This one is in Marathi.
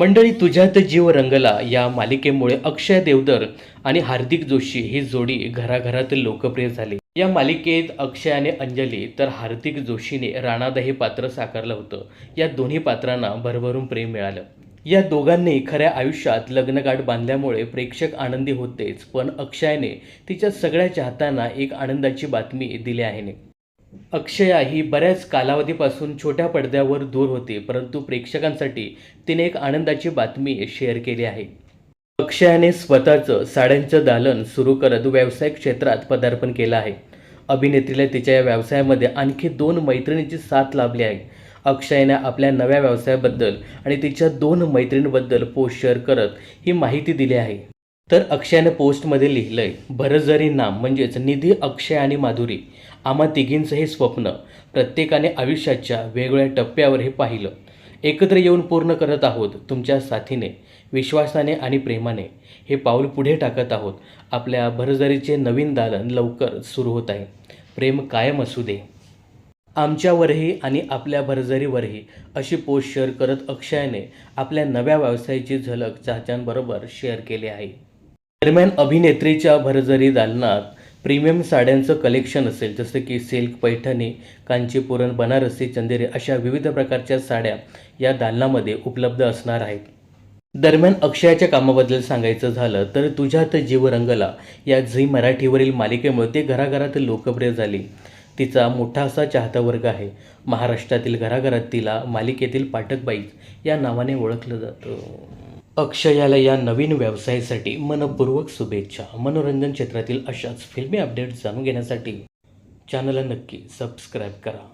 मंडळी तुझ्यात जीव रंगला. या मालिकेमुळे अक्षय देवधर आणि हार्दिक जोशी ही जोडी घराघरात लोकप्रिय झाली. या मालिकेत अक्षय आणि अंजली तर हार्दिक जोशीने राणादा हे पात्र साकारलं होतं. या दोन्ही पात्रांना भरभरून प्रेम मिळालं. या दोघांनी खऱ्या आयुष्यात लग्नगाठ बांधल्यामुळे प्रेक्षक आनंदी होतेच पण अक्षयने तिच्या सगळ्या चाहत्यांना एक आनंदाची बातमी दिली आहे. अक्षया ही बऱ्याच कालावधीपासून छोट्या पडद्यावर दूर होती परंतु प्रेक्षकांसाठी तिने एक आनंदाची बातमी शेअर केली आहे. अक्षयाने स्वतःचं साड्यांचं दालन सुरू करत व्यावसायिक क्षेत्रात पदार्पण केलं आहे. अभिनेत्रीला तिच्या या व्यवसायामध्ये आणखी दोन मैत्रिणींची साथ लाभली आहे. अक्षयने आपल्या नव्या व्यवसायाबद्दल आणि तिच्या दोन मैत्रिणींबद्दल पोस्ट शेअर करत ही माहिती दिली आहे. तर अक्षयानं पोस्टमध्ये लिहिलं आहे भरजरी नाम म्हणजेच निधी अक्षय आणि माधुरी आम्हा तिघींचं हे स्वप्न प्रत्येकाने आयुष्याच्या वेगवेगळ्या टप्प्यावर हे पाहिलं. एकत्र येऊन पूर्ण करत आहोत तुमच्या साथीने विश्वासाने आणि प्रेमाने. हे पाऊल पुढे टाकत आहोत. आपल्या भरजरीचे नवीन दालन लवकर सुरू होत आहे. प्रेम कायम असू दे. आमच्यावरही आणि आपल्या भरजरीवरही अशी पोस्ट शेअर करत अक्षयने आपल्या नव्या व्यवसायाची झलक चाहत्यांबरोबर शेअर केली आहे. दरम्यान अभिनेत्रीच्या भरजरी दालनात प्रीमियम साड्यांचं कलेक्शन असेल जसं की सिल्क पैठणी कांचीपुरण बनारसी चंदेरी अशा विविध प्रकारच्या साड्या या दालनामध्ये उपलब्ध असणार आहेत. दरम्यान अक्षयाच्या कामाबद्दल सांगायचं झालं तर तुझ्यात जीव रंगला या झी मराठीवरील मालिकेमुळे ते घराघरात लोकप्रिय झाली. तिचा मोठा असा चाहता वर्ग आहे. महाराष्ट्रातील घराघरात तिला मालिकेतील पाठकबाईज या नावाने ओळखलं जातं. अक्षयाला या नवीन व्यवसायासाठी मनपूर्वक शुभेच्छा. मनोरंजन क्षेत्रातील अशाच फिल्मी अपडेट्स जाणून घेण्यासाठी चॅनलला नक्की सबस्क्राईब करा.